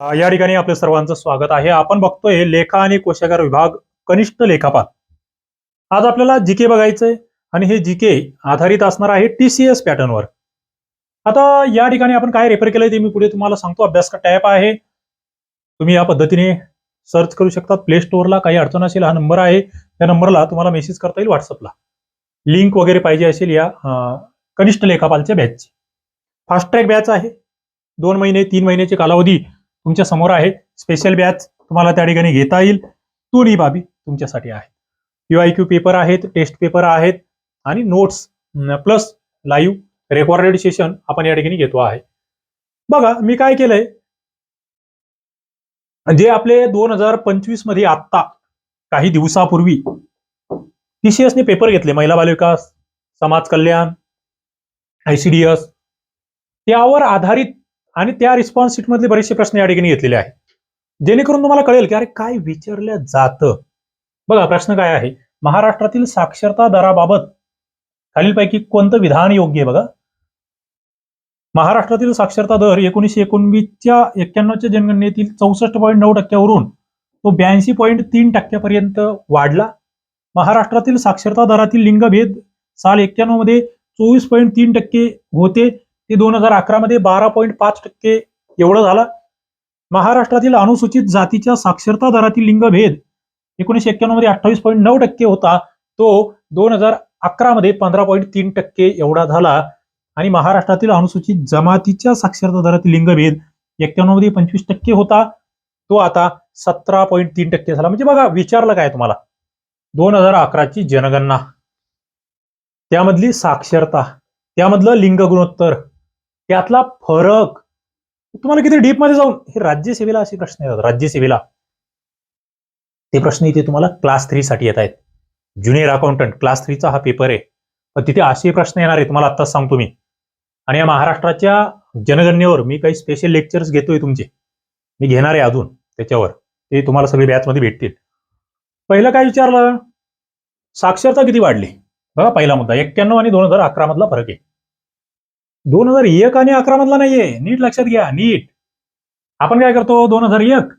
या ठिकाणी आपल्या सर्वांचं स्वागत आहे. आपण बघतोय लेखा आणि कोशागार विभाग कनिष्ठ लेखापाल. आज आपल्याला जीके बघायचंय आणि हे जीके आधारित असणार आहे टीसीएस पॅटर्नवर आता या ठिकाणी आपण काय रेफर केलंय ते मी पुढे तुम्हाला सांगतो. अभ्यास का टॅप आहे. तुम्ही या पद्धतीने सर्च करू शकता प्ले स्टोअरला काही अडचण असेल हा नंबर आहे. त्या नंबरला तुम्हाला मेसेज करता येईल व्हॉट्सअपला लिंक वगैरे पाहिजे असेल या कनिष्ठ लेखापालच्या बॅचची फास्ट ट्रॅक बॅच आहे. दोन महिने तीन महिन्याची कालावधी तुमच्यासमोर आहे. स्पेशल बॅच तुम्हाला त्या ठिकाणी घेता येईल. दोन्ही बाबी तुमच्यासाठी आहे. यू आय क्यू पेपर आहेत टेस्ट पेपर आहेत आणि notes plus live recorded session आपण या ठिकाणी घेतो आहे. बघा मी काय केलंय? जे आपले दोन हजार पंचवीसमध्ये आत्ता काही दिवसापूर्वी टीसीएसने पेपर घेतले. महिला बालविकास समाज कल्याण आयसीडीएस त्यावर आधारित आणि त्या रिस्पॉन्स शीटमधले बरेचसे प्रश्न या ठिकाणी घेतलेले आहेत. जेणेकरून तुम्हाला कळेल की अरे काय विचारलं जातं. बघा प्रश्न काय आहे? महाराष्ट्रातील साक्षरता दराबाबत खालीलपैकी कोणतं विधान योग्य आहे बघा? महाराष्ट्रातील साक्षरता दर एकोणीसशे एकोणवीसच्या एक्क्याण्णवच्या जनगणनेतील चौसष्ट पॉईंट नऊ टक्क्यावरून तो ब्याऐंशी पॉईंट तीन टक्क्यापर्यंत वाढला. महाराष्ट्रातील साक्षरता दरातील लिंगभेद साल एक्क्याण्णवमध्ये चोवीस पॉईंट तीन टक्के होते. ते दोन हजार अकरा मध्ये बारा पॉईंट पाच टक्के एवढं झालं. महाराष्ट्रातील अनुसूचित जातीच्या साक्षरता दरातील लिंगभेद एकोणीसशे एक्क्याण्णवमध्ये अठ्ठावीस पॉईंट नऊ टक्के होता. तो दोन हजार अकरा मध्ये पंधरा पॉईंट तीन टक्के एवढा झाला. आणि महाराष्ट्रातील अनुसूचित जमातीच्या साक्षरता दरातील लिंगभेद एक्क्याण्णवमध्ये पंचवीस टक्के होता. तो आता सतरा पॉईंट तीन टक्के झाला. म्हणजे बघा विचारलं काय तुम्हाला? दोन हजार अकराची जनगणना. त्यामधली साक्षरता. त्यामधलं लिंग गुणोत्तर त्यातला फरक तुम्हाला किती डीपमध्ये जाऊन हे राज्यसेवेला असे प्रश्न येतात. राज्यसेवेला. ते प्रश्न इथे तुम्हाला क्लास थ्री साठी येत आहेत. ज्युनियर अकाउंटंट क्लास थ्रीचा हा पेपर आहे. पण तिथे असे प्रश्न येणार आहे तुम्हाला आत्ताच सांगतो मी. आणि या महाराष्ट्राच्या जनगणनेवर मी काही स्पेशल लेक्चर्स घेतोय तुमचे. मी घेणार आहे अजून त्याच्यावर. ते तुम्हाला सगळे बॅच मध्ये भेटतील. पहिलं काय विचारलं? साक्षरता किती वाढली? बघा पहिला मुद्दा. एक्क्याण्णव आणि दोन हजार अकरा मधला फरक आहे. दोन हजार एक आणि अकरा मधला नाहीये. नीट लक्षात घ्या. नीट. आपण काय करतो? दोन हजार एक.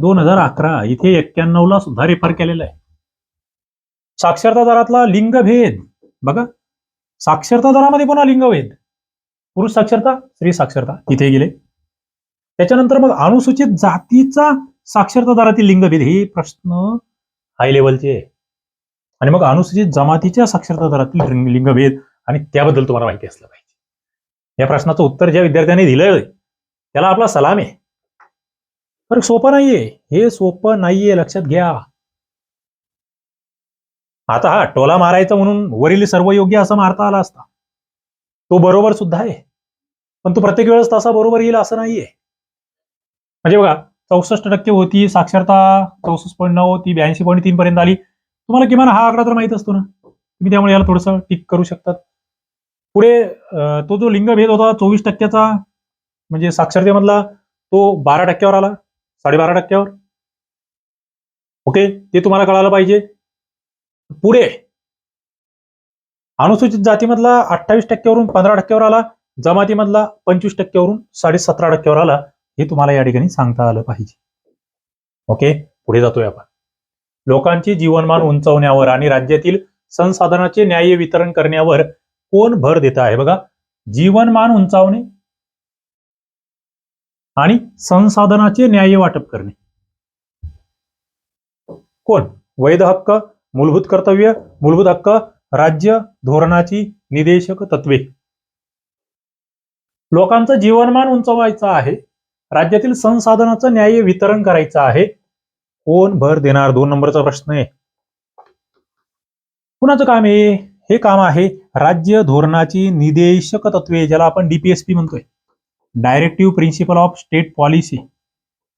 दोन हजार अकरा. इथे एक्क्याण्णव ला सुद्धा रेफर केलेला आहे. साक्षरता दरातला लिंगभेद. बघा. साक्षरता दरामध्ये पुन्हा लिंगभेद? पुरुष साक्षरता स्त्री साक्षरता. तिथे गेले. त्याच्यानंतर मग अनुसूचित जातीचा साक्षरता दरातील लिंगभेद हे प्रश्न हाय लेवलचे आणि मग अनुसूचित जमातीच्या साक्षरता दरातील लिंगभेद आणि त्याबद्दल तुम्हाला माहिती असलं पाहिजे. या प्रश्नाचं उत्तर ज्या विद्यार्थ्यांनी दिलंय त्याला आपला सलाम आहे. तर सोपं नाहीये. हे सोपं नाहीये लक्षात घ्या. आता हा टोला मारायचा म्हणून वरील सर्व योग्य असं मारता आला असता. तो बरोबर सुद्धा आहे. पण तो प्रत्येक वेळेस तसा बरोबर येईल असं नाहीये. म्हणजे बघा चौसष्ट टक्के होती साक्षरता चौसष्ट पॉईंट नऊ ती ब्याऐंशी पॉईंट तीन पर्यंत आली. तुम्हाला किमान हा आकडा तर माहीत असतो ना. तुम्ही त्यामुळे याला थोडंसं टिक करू शकतात. पुढे तो जो लिंगभेद होता चोवीस टक्क्याचा म्हणजे साक्षरतेमधला तो बारा टक्क्यावर आला साडेबारा टक्क्यावर. ओके ते तुम्हाला कळायला पाहिजे. पुढे अनुसूचित जातीमधला अठ्ठावीस टक्क्यावरून पंधरा टक्क्यावर आला जमातीमधला पंचवीस टक्क्यावरून साडे सतरा टक्क्यावर आला हे तुम्हाला या ठिकाणी सांगता आलं पाहिजे. ओके पुढे जातोय आपण. लोकांचे जीवनमान उंचावण्यावर आणि राज्यातील संसाधनाचे न्याय्य वितरण करण्यावर कोण भर देत आहे? बघा जीवनमान उंचावणे आणि संसाधनाचे न्याय्य वाटप करणे. कोण? वैध हक्क मूलभूत कर्तव्य मूलभूत हक्क राज्य धोरणाची निदेशक तत्वे. लोकांचं जीवनमान उंचवायचं आहे. राज्यातील संसाधनाचं न्याय्य वितरण करायचं आहे. कोण भर देणार? दोन नंबरचा प्रश्न आहे. कुणाचं काम आहे? हे काम आहे राज्य धोरणाची निदेशक तत्वे ज्याला आपण डीपीएसपी म्हणतोय. Directive principle of state policy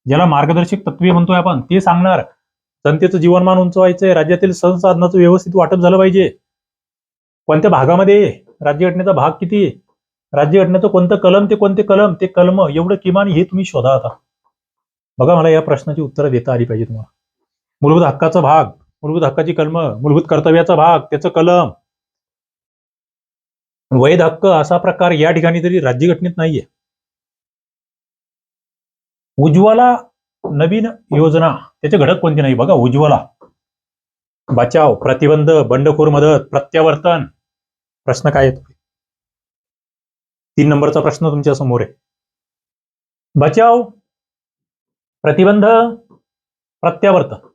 ज्याला मार्गदर्शक तत्वे म्हणतोय आपण. ते सांगणार जनतेचं जीवनमान उंचवायचंय राज्यातील संसाधनाचं व्यवस्थित वाटप झालं पाहिजे. कोणत्या भागामध्ये राज्यघटनेचा भाग किती आहे? राज्यघटनेचं कोणतं कलम ते कोणते कलम? ते कलम एवढं किमान हे तुम्ही शोधा आता. बघा मला या प्रश्नाची उत्तरं देता आली पाहिजे तुम्हाला. मूलभूत हक्काचा भाग मूलभूत हक्काची कलम मूलभूत कर्तव्याचा भाग त्याचं कलम. वैध हक्क असा प्रकार या ठिकाणी तरी राज्यघटनेत नाहीये. उज्ज्वला नवीन योजना त्याचे घटक कोणते नाही? बघा उज्ज्वला. बचाव प्रतिबंध बंडखोर मदत प्रत्यावर्तन. प्रश्न काय येतो? तीन नंबरचा प्रश्न तुमच्यासमोर आहे. बचाव प्रतिबंध प्रत्यावर्तन.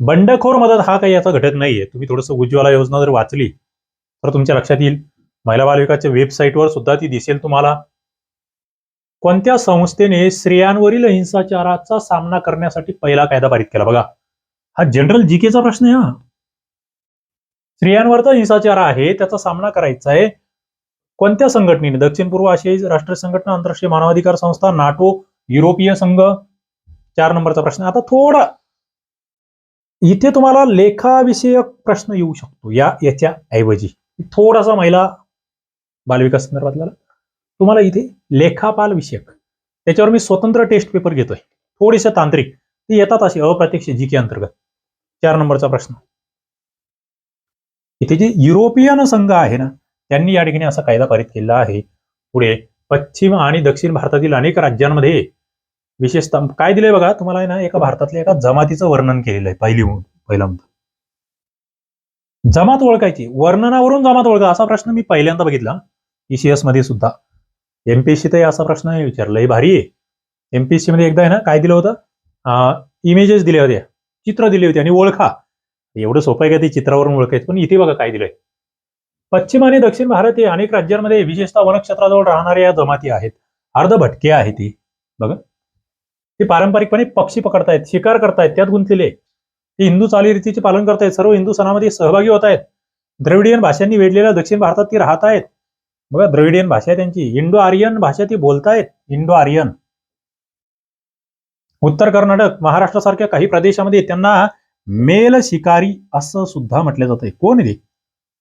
बंडखोर मदत हा काही याचा घटक नाहीये. तुम्ही थोडंसं उज्ज्वला योजना जर वाचली तर तुमच्या लक्षात येईल. महिला बालविकासच्या वेबसाईटवर सुद्धा ती दिसेल तुम्हाला. कोणत्या संस्थेने स्त्रियांवरील हिंसाचाराचा सामना करण्यासाठी पहिला कायदा पारित केला? बघा हा जनरल जीकेचा प्रश्न आहे हा. स्त्रियांवरचा हिंसाचार आहे त्याचा सामना करायचा आहे. कोणत्या संघटनेने? दक्षिण पूर्व आशियाई राष्ट्रीय संघटना आंतरराष्ट्रीय मानवाधिकार संस्था नाटो युरोपीय संघ? चार नंबरचा प्रश्न. आता थोडा इथे तुम्हाला लेखाविषयक प्रश्न येऊ शकतो या याच्या ऐवजी. थोडासा महिला बालविकास संदर्भातला तुम्हाला इथे लेखापाल विषयक त्याच्यावर मी स्वतंत्र टेस्ट पेपर घेतोय. थोडेसे तांत्रिक ते येतात असे अप्रत्यक्ष जी के अंतर्गत. चार नंबरचा प्रश्न. इथे जे युरोपियन संघ आहे ना त्यांनी या ठिकाणी असा कायदा पारित केलेला आहे. पुढे पश्चिम आणि दक्षिण भारतातील अनेक राज्यांमध्ये विशेषतः काय दिलंय बघा तुम्हाला आहे ना एका भारतातल्या एका जमातीचं वर्णन केलेलं आहे पहिली पहिला जमात ओळखायची वर्णनावरून जमात ओळखा असा प्रश्न मी पहिल्यांदा बघितला. ईसीएसमध्ये सुद्धा. एमपीएससी तर असा प्रश्न नाही विचारला. भारी आहे. एमपीएससी मध्ये एकदा आहे ना काय दिलं होतं? इमेजेस दिल्या होत्या. चित्र दिली होती आणि ओळखा. एवढं सोपं आहे का ते चित्रावरून ओळखायचं? पण इथे बघा काय दिलंय. पश्चिम आणि दक्षिण भारत हे अनेक राज्यांमध्ये विशेषतः वनक्षेत्राजवळ राहणाऱ्या या जमाती आहेत. अर्ध भटके आहे ती. बघा. ते पारंपरिकपणे पक्षी पकडतायत शिकार करतायत त्यात गुंतलेले ते हिंदू चालीरीतीचे पालन करतायत. सर्व हिंदू सणामध्ये सहभागी होत आहेत द्रविडियन भाषांनी वेढलेल्या दक्षिण भारतात ती राहत आहेत बघा द्रविडियन भाषा आहे त्यांची. इंडो आर्यन भाषा ती बोलतायत. इंडो आर्यन उत्तर कर्नाटक महाराष्ट्रासारख्या काही प्रदेशामध्ये त्यांना मेल शिकारी असं सुद्धा म्हटलं जातंय कोण आहे ते?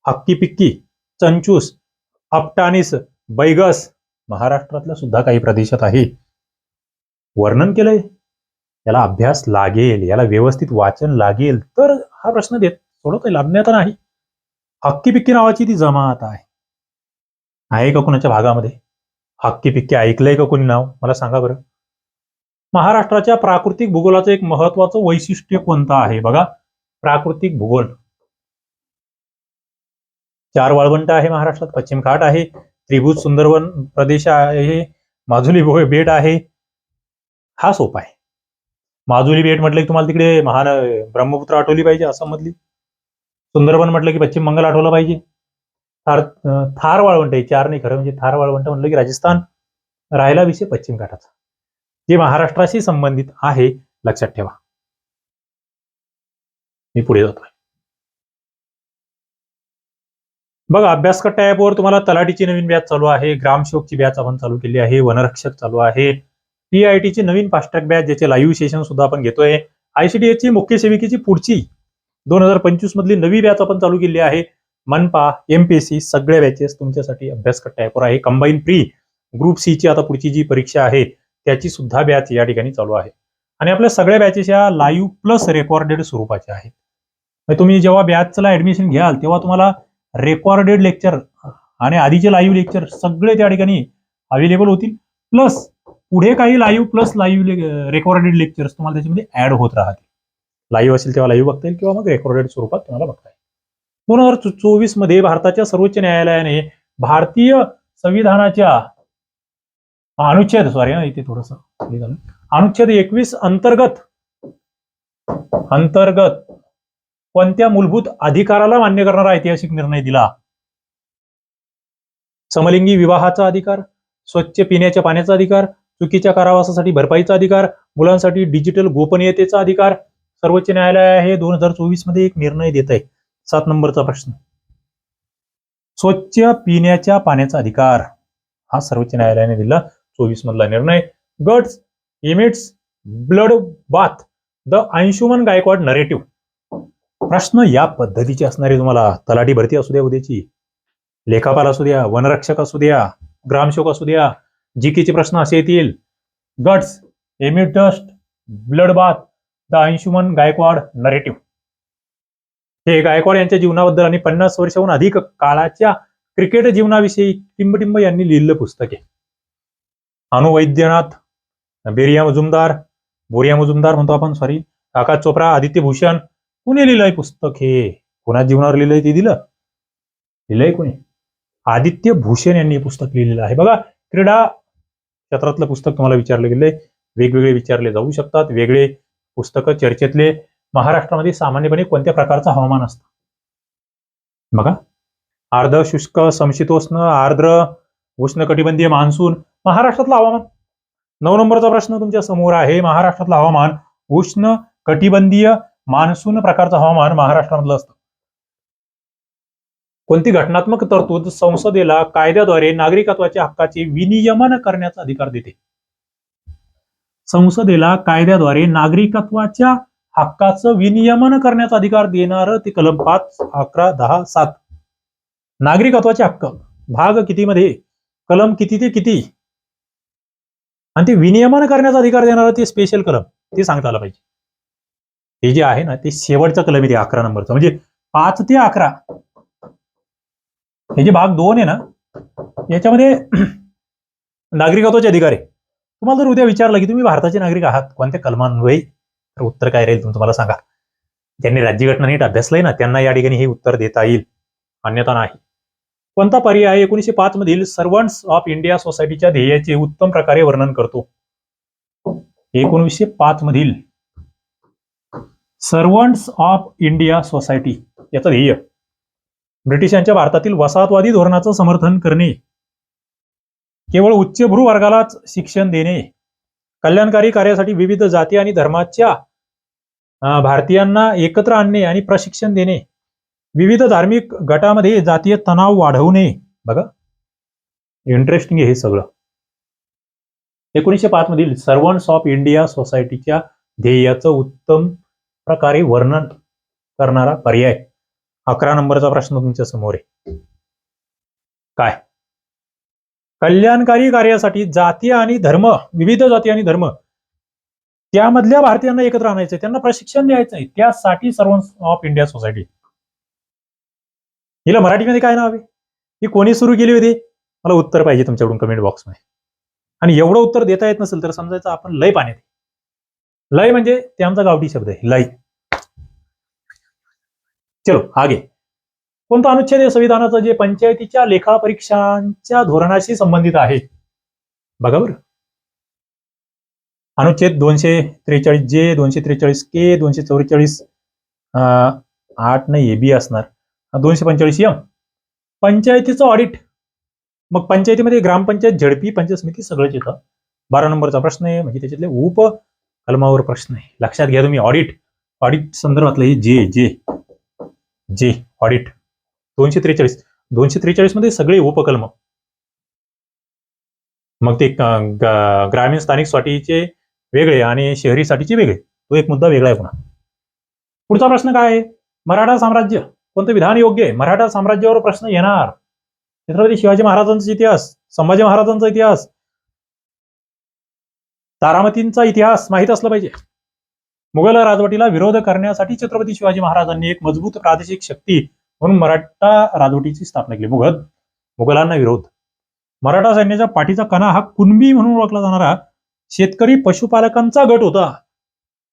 हक्की पिक्की चंचूस अपटानिस बैगस. महाराष्ट्रातल्या सुद्धा काही प्रदेशात आहे. वर्णन केलंय. याला अभ्यास लागेल याला व्यवस्थित वाचन लागेल तर हा प्रश्न देत सोडवता येईल अज्ञात नाही. हक्की पिक्की नावाची ती जमात आहे. आहे का कुणाच्या भागामध्ये? हक्की पिक्की ऐकलंय का कोणी नाव? मला सांगा बरं. महाराष्ट्राच्या प्राकृतिक भूगोलाचं एक महत्वाचं वैशिष्ट्य कोणतं आहे? बघा. प्राकृतिक भूगोल. चार वाळवंट आहे महाराष्ट्रात पश्चिम घाट आहे त्रिभुज सुंदरवन प्रदेश आहे माजुली बेट आहे. हा सोपा आहे. माजुली बेट म्हटलं की तुम्हाला तिकडे महान ब्रह्मपुत्र आठवली पाहिजे असं मधली. सुंदरवन म्हटलं की पश्चिम बंगाल आठवलं पाहिजे. थार थार वाळवंट आहे चार नाही खरं म्हणजे थार वाळवंट म्हणलं की राजस्थान राहिला विषय पश्चिम घाटाचा. जे महाराष्ट्राशी संबंधित आहे लक्षात ठेवा. मी पुढे जातोय. बघा अभ्यासकट्टा ॲपवर तुम्हाला तलाठीची नवीन बॅच चालू आहे ग्रामसेवकची बॅच आपण चालू केली आहे वनरक्षक चालू आहे पीआयटीची नवीन फास्ट्रॅक बॅच ज्याचे लाईव्ह सेशन सुद्धा आपण घेतोय. आयसीडीएसची मुख्य सेविकेची पुढची दोन हजार पंचवीस मधली नवी बॅच आपण चालू केली आहे. मनपा एमपीएससी सगळ्या बॅचेस तुमच्यासाठी अभ्यास करता आहे. कंबाईन प्री ग्रुप सी ची आता पुढची जी परीक्षा आहे त्याची सुद्धा बॅच या ठिकाणी चालू आहे. आणि आपल्या सगळ्या बॅचेस या लाईव्ह प्लस रेकॉर्डेड स्वरूपाच्या आहेत. तुम्ही जेव्हा बॅचला ऍडमिशन घ्याल तेव्हा तुम्हाला रेकॉर्डेड लेक्चर आणि आधीचे लाईव्ह लेक्चर सगळे त्या ठिकाणी अवेलेबल होतील. प्लस पुढे काही live plus live recorded lectures तुम्हाला त्याच्यामध्ये ऍड होत राहतील. लाईव्ह असेल तेव्हा लाईव्ह बघता येईल किंवा मग रेकॉर्डेड स्वरूपात तुम्हाला बघता येईल. दोन हजार चोवीसमध्ये भारताच्या सर्वोच्च न्यायालयाने भारतीय संविधानाच्या अनुच्छेद सॉरी इथे थोडस अनुच्छेद एकवीस अंतर्गत अंतर्गत कोणत्या मूलभूत अधिकाराला मान्य करणारा ऐतिहासिक निर्णय दिला? समलिंगी विवाहाचा अधिकार स्वच्छ पिण्याच्या पाण्याचा अधिकार चुकीच्या कारावासासाठी भरपाईचा अधिकार मुलांसाठी डिजिटल गोपनीयतेचा अधिकार सर्वोच्च न्यायालय हे दोन हजार चोवीसमध्ये एक निर्णय देत आहे सात नंबरचा प्रश्न. स्वच्छ पिण्याच्या पाण्याचा अधिकार हा सर्वोच्च न्यायालयाने दिला. चोवीस मधला निर्णय. Guts amidst bloodbath the Anshuman Gaekwad narrative प्रश्न या पद्धतीचे असणारे तुम्हाला. तलाठी भरती असू द्या उद्याची. लेखापाल असू द्या वनरक्षक असू द्या ग्रामसेवक असू द्या जीकेचे प्रश्न असे येतील. Guts amidst bloodbath the Anshuman Gaekwad narrative हे गायकवाड यांच्या जीवनाबद्दल आणि पन्नास वर्षाहून अधिक काळाच्या क्रिकेट जीवनाविषयी टिंबटिंब यांनी लिहिलेलं पुस्तक आहे. अनुवैद्यनाथ बेरिया मजुमदार बोरिया मजुमदार म्हणतो आपण सॉरी आकाश चोप्रा आदित्य भूषण कुणी लिहिलंय पुस्तक हे? कोणा जीवनावर लिहिलंय ते दिलं? लिहिलंय कोणी? आदित्य भूषण यांनी हे पुस्तक लिहिलेलं आहे. बघा क्रीडा क्षेत्रातलं पुस्तक तुम्हाला विचारलं गेलंय. वेगवेगळे विचारले जाऊ शकतात. वेगळे पुस्तकं चर्चेतले महाराष्ट्रामध्ये सामान्यपणे कोणत्या प्रकारचं हवामान असतं? बघा. आर्द्र शुष्क समशीतोष्ण आर्द्र उष्णकटिबंधीय मान्सून महाराष्ट्रातलं हवामान. नऊ नंबरचा प्रश्न तुमच्यासमोर आहे. महाराष्ट्रातलं हवामान उष्ण कटिबंधीय मान्सून प्रकारचं हवामान महाराष्ट्रामधलं असतं. कोणती घटनात्मक तरतूद संसदेला कायद्याद्वारे नागरिकत्वाच्या हक्काचे विनियमन करण्याचा अधिकार देते? संसदेला कायद्याद्वारे नागरिकत्वाच्या हक्काचं विनियमन करण्याचा अधिकार देणारं ते कलम पाच अकरा दहा सात. नागरिकत्वाचे हक्क. भाग कितीमध्ये? कलम किती ते किती? आणि ते विनियमन करण्याचा अधिकार देणारं ते स्पेशल कलम. ते सांगता आलं पाहिजे. हे जे आहे ना ते शेवटचं कलम आहे ते अकरा नंबरचं. म्हणजे पाच ते अकरा. हे जे भाग दोन आहे ना याच्यामध्ये नागरिकत्वाचे अधिकार आहे. तुम्हाला जर उद्या विचारलं की तुम्ही भारताचे नागरिक आहात कोणत्या कलमान्वये? तर उत्तर काय राहील तुम्ही तुम्हाला सांगा. ज्यांनी राज्यघटना नीट अभ्यासलंय ना त्यांना या ठिकाणी हे उत्तर देता येईल. अन्यथा नाही. कोणता पर्याय एकोणीशे पाच मधील सर्वंट्स ऑफ इंडिया सोसायटीच्या ध्येयाचे उत्तम प्रकारे वर्णन करतो. एकोणीसशे पाच मधील सर्वंट्स ऑफ इंडिया सोसायटी याचं ध्येय. ब्रिटिशांच्या भारतातील वसाहतवादी धोरणाचं समर्थन करणे. केवळ उच्चभ्रू वर्गालाच शिक्षण देणे. कल्याणकारी कार्यासाठी विविध जाती आणि धर्माच्या भारतीयांना एकत्र आणणे आणि प्रशिक्षण देणे. विविध धार्मिक गटामध्ये जातीय तणाव वाढवणे. बघा. इंटरेस्टिंग आहे हे सगळं. एकोणीसशे पाच मधील सर्वंट्स ऑफ इंडिया सोसायटीच्या ध्येयाचं उत्तम प्रकारे वर्णन करणारा पर्याय. अकरा नंबरचा प्रश्न तुमच्यासमोर आहे. काय? कल्याणकारी कार्यासाठी जाती आणि धर्म विविध जाती आणि धर्म त्यामधल्या भारतीयांना एकत्र आणायचंय त्यांना प्रशिक्षण द्यायचंय त्यासाठी सर्व ऑफ इंडिया सोसायटी हिला मराठीमध्ये काय नाव आहे? ही कोणी सुरू केली होती? मला उत्तर पाहिजे तुमच्याकडून कमेंट बॉक्समध्ये आणि एवढं उत्तर देता येत नसेल तर समजायचं आपण लय पाण्यात लय म्हणजे ते आमचा गावठी शब्द आहे. लय. चलो आगे. कोणता अनुच्छेद आहे? संविधानाचं जे पंचायतीच्या लेखा परीक्षांच्या धोरणाशी संबंधित आहे. बघा बरं. अनुच्छेद दोनशे त्रेचाळीस जे दोनशे त्रेचाळीस के दोनशे चौवेचाळीस आठ नाही बी असणार. दोनशे पंचेचाळीस यम. पंचायतीचं ऑडिट मग पंचायतीमध्ये ग्रामपंचायत झडपी पंचायत समिती सगळंच येतं. बारा नंबरचा प्रश्न आहे म्हणजे त्याच्यातले उप कलमावर प्रश्न आहे. लक्षात घ्या तुम्ही ऑडिट ऑडिट संदर्भातलं हे जे जे जे ऑडिट दोनशे त्रेचाळीस. दोनशे त्रेचाळीसमध्ये सगळे उपकल्म मग ते ग्रामीण स्थानिक स्वाटीचे वेगळे आणि शहरीसाठीचे वेगळे. तो एक मुद्दा वेगळा आहे पुन्हा. पुढचा प्रश्न काय आहे? मराठा साम्राज्य कोणतं विधान योग्य आहे? मराठा साम्राज्यावर प्रश्न येणार. छत्रपती शिवाजी महाराजांचा इतिहास संभाजी महाराजांचा इतिहास तारामतींचा इतिहास माहीत असला पाहिजे. मुघल राजवटीला विरोध करण्यासाठी छत्रपती शिवाजी महाराजांनी एक मजबूत प्रादेशिक शक्ती म्हणून मराठा राजवटीची स्थापना केली. मुघल मुघलांना विरोध. मराठा सैन्याच्या पाठीचा कणा हा कुणबी म्हणून ओळखला जाणारा शेतकरी पशुपालकांचा गट होता.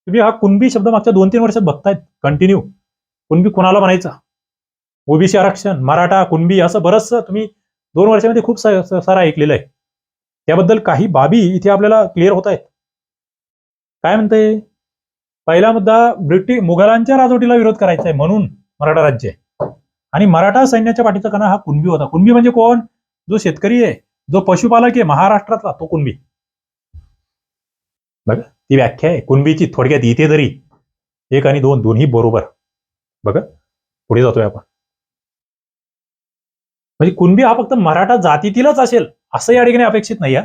तुम्ही हा कुणबी शब्द मागच्या दोन तीन वर्षात बघतायत. कंटिन्यू कुणबी कुणाला म्हणायचा? ओबीसी आरक्षण मराठा कुणबी असं बरंच तुम्ही दोन वर्षामध्ये खूप सारा ऐकलेलं आहे. त्याबद्दल काही बाबी इथे आपल्याला क्लिअर होत आहेत. काय म्हणतंय? पहिला मुद्दा ब्रिटिश मुघलांच्या राजवटीला विरोध करायचा आहे म्हणून मराठा राज्य आहे. आणि मराठा सैन्याच्या पाठीचा कणा हा कुणबी होता. कुणबी म्हणजे कोण? जो शेतकरी आहे जो पशुपालक आहे महाराष्ट्रातला तो कुणबी. बघा ती व्याख्या आहे. कुणबीची थोडक्यात इथे तरी एक आणि दोन दोन्ही बरोबर. बघा पुढे जातोय आपण. म्हणजे कुणबी हा फक्त मराठा जातीतीलच असेल असं या ठिकाणी अपेक्षित नाही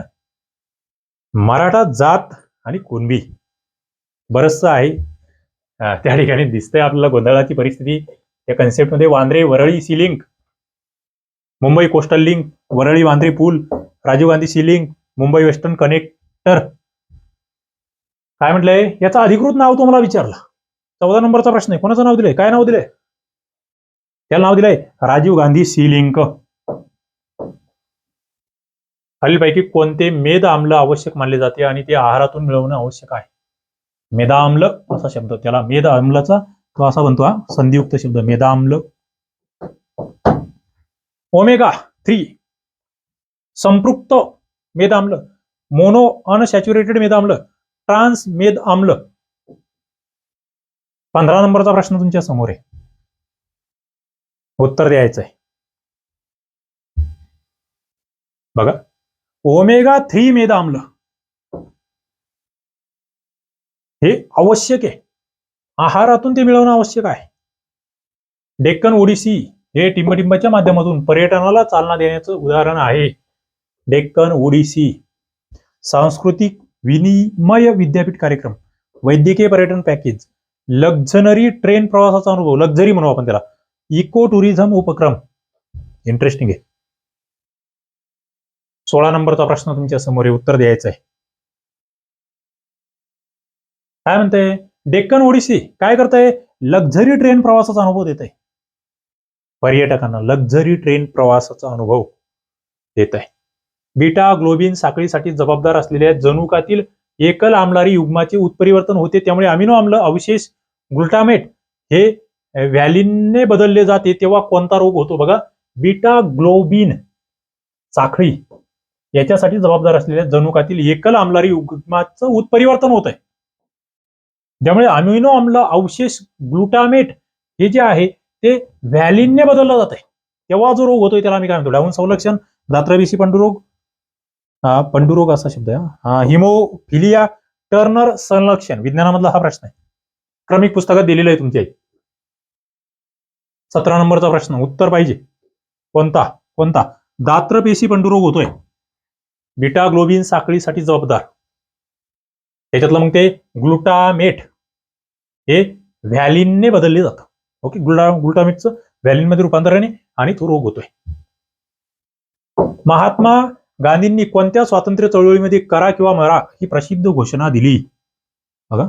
मराठा जात आणि कुणबी. बरचसं आहे. त्या ठिकाणी दिसतंय आपल्याला गोंधळाची परिस्थिती. या कन्सेप्टमध्ये Bandra Worli sea link Mumbai coastal link Worli Bandra पूल Rajiv Gandhi sea link Mumbai western connector काय म्हटलंय? याचं अधिकृत नाव तुम्हाला विचारलं. चौदा नंबरचा प्रश्न आहे. कोणाचं नाव दिलंय? काय नाव दिलंय? त्याला नाव दिलंय राजीव गांधी सी लिंक खालीलपैकी कोणते मेद आम्ल आवश्यक मानले जाते आणि ते आहारातून मिळवणं आवश्यक आहे? मेदा आम्ल असा शब्द. त्याला मेद आम्लाचा तो असा बनतो हा संधियुक्त शब्द. मेदा आम्ल. Omega three. संपृक्त मेद आम्ल. मोनो अनसॅच्युरेटेड मेद आम्ल. ट्रान्स मेद आम्ल. पंधरा नंबरचा प्रश्न तुमच्यासमोर आहे. उत्तर द्यायचं आहे बघा. ओमेगा थ्री मेद आम्ल. हे आवश्यक आहे. आहारातून ते मिळवणं आवश्यक आहे. डेक्कन ओडिसी हे टिंबटिंबाच्या माध्यमातून पर्यटनाला चालना देण्याचं उदाहरण आहे. डेक्कन ओडिसी. सांस्कृतिक विनिमय विद्यापीठ कार्यक्रम वैद्यकीय पर्यटन पॅकेज लक्झनरी ट्रेन प्रवासाचा अनुभव लक्झरी म्हणू आपण त्याला. इको टुरिझम उपक्रम. इंटरेस्टिंग आहे. सोळा नंबरचा प्रश्न तुमच्यासमोर आहे उत्तर द्यायचं आहे. काय म्हणते डेक्कन ओडिसी काय करताय? लक्झरी ट्रेन प्रवासाचा अनुभव देत आहे पर्यटकांना लक्झरी ट्रेन प्रवासाचा अनुभव देत आहे बीटा ग्लोबिन साखळीसाठी जबाबदार असलेल्या जनुकातील एकल आम्लारी युग्माचे उत्परिवर्तन होते. त्यामुळे अमिनो आम्ल अवशेष ग्लुटामेट हे व्हॅलिनने बदलले जाते. तेव्हा कोणता रोग होतो? बघा बीटा ग्लोबिन साखळी याच्यासाठी जबाबदार असलेल्या जनुकातील एकल आम्लारी युग्माचं उत्परिवर्तन होत आहे ज्यामुळे अमिनो आम्ल अवशेष ग्लुटामेट हे जे आहे ते व्हॅलिनने बदललं जात आहे तेव्हा जो रोग होतोय त्याला आम्ही काय म्हणतो? डाऊन संलक्षण दात्रविषी पंडुरोग हा पंडुरोग असा शब्द आहे हा. हिमोफिलिया टर्नर संलक्षण विज्ञानामधला हा प्रश्न आहे. क्रमिक पुस्तकात दिलेलं आहे तुमच्या सतरा नंबरचा प्रश्न उत्तर पाहिजे. कोणता? कोणता? दात्रपेशी पंडुरोग होतोय. बिटा ग्लोबिन साखळीसाठी जबाबदार. त्याच्यातलं मग ते ग्लुटामेट. हे व्हॅलिनने बदलले जातं. ओके ग्लुटा ग्लुटामेटचं व्हॅलिनमध्ये रूपांतराने आणि तो रोग होतोय. महात्मा गांधींनी कोणत्या स्वातंत्र्य चळवळीमध्ये करा किंवा मरा ही प्रसिद्ध घोषणा दिली? बघा.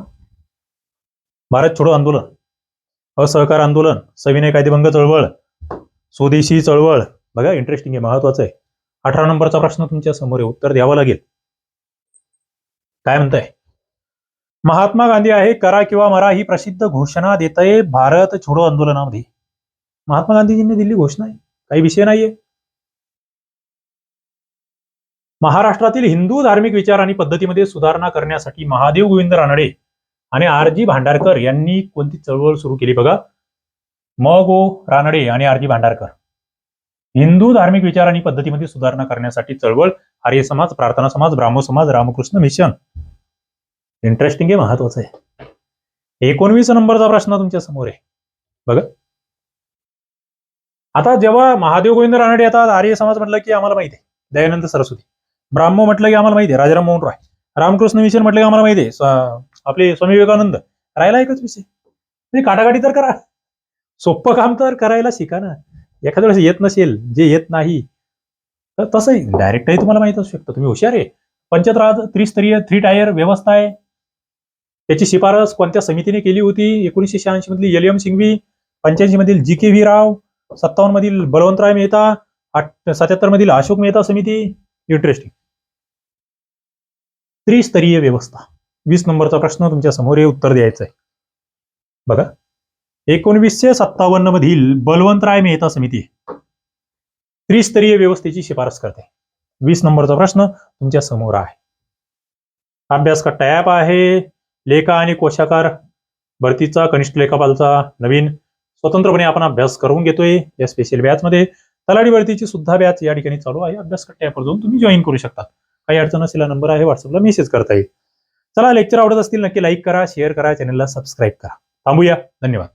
भारत छोडो आंदोलन. असहकार आंदोलन सविनय कायदेभंग चळवळ स्वदेशी चळवळ. बघा इंटरेस्टिंग आहे महत्वाचं आहे. अठरा नंबरचा प्रश्न तुमच्यासमोर आहे उत्तर द्यावं लागेल. काय म्हणताय? महात्मा गांधी आहे करा किंवा मरा ही प्रसिद्ध घोषणा देत आहे भारत छोडो आंदोलनामध्ये. महात्मा गांधीजींनी दिली घोषणा आहे. काही विषय नाहीये. महाराष्ट्रातील हिंदू धार्मिक विचार आणि पद्धतीमध्ये सुधारणा करण्यासाठी महादेव गोविंद रानडे आणि आर जी भांडारकर यांनी कोणती चळवळ सुरू केली बघा? म गो रानडे आणि आर जी भांडारकर. हिंदू धार्मिक विचार आणि पद्धतीमध्ये सुधारणा करण्यासाठी चळवळ आर्य समाज प्रार्थना समाज ब्राह्मो समाज रामकृष्ण मिशन. इंटरेस्टिंग आहे महत्वाचं आहे. एकोणवीस नंबरचा प्रश्न तुमच्यासमोर आहे. बघा. आता जेव्हा महादेव गोविंद रानडे आता आर्य समाज म्हटलं की आम्हाला माहिती आहे. दयानंद सरस्वती. ब्राह्मण म्हटलं की आम्हाला माहिती आहे राजाराम मोहन रॉय. रामकृष्ण मिशन म्हटलं की आम्हाला माहिती आहे आपले स्वामी विवेकानंद. राहिला एकच विषय. म्हणजे काटाकाटी तर करा. सोपं काम तर करायला शिका ना. एखाद्या वेळेस येत नसेल जे येत नाही तर तसंही डायरेक्टही तुम्हाला माहीत असू शकतं. तुम्ही हुशार आहे. पंचायत त्रिस्तरीय थ्री टायर व्यवस्था आहे. त्याची शिफारस कोणत्या समितीने केली होती? एकोणीसशे शहाऐंशी मधली एल एम सिंघवी पंच्याऐंशी मधील जी के व्ही राव सत्तावन्न मधील बलवंतराय मेहता आठ सत्याहत्तर मधील अशोक मेहता समिती. इंटरेस्टिंग त्रिस्तरीय व्यवस्था. वीस नंबरचा प्रश्न तुमच्यासमोर हे उत्तर द्यायचं आहे बघा. एकोणवीसशे सत्तावन्न मधील बलवंतराय मेहता समिती त्रिस्तरीय व्यवस्थेची शिफारस करते. वीस नंबरचा प्रश्न तुमच्यासमोर आहे. अभ्यास का टॅप आहे. लेखा आणि कोशाकार भरतीचा कनिष्ठ लेखापालचा नवीन स्वतंत्रपणे आपण अभ्यास करून घेतोय. या स्पेशल बॅचमध्ये तलाठी भरतीची सुद्धा बॅच या ठिकाणी चालू आहे. अभ्यास का टॅपवर जाऊन तुम्ही जॉईन करू शकता. काही अडचण असेल नंबर आहे व्हॉट्सअपला मेसेज करता येईल. चला लेक्चर आवडत असतील नक्की लाईक करा शेअर करा चॅनलला सबस्क्राईब करा. थांबूया. धन्यवाद.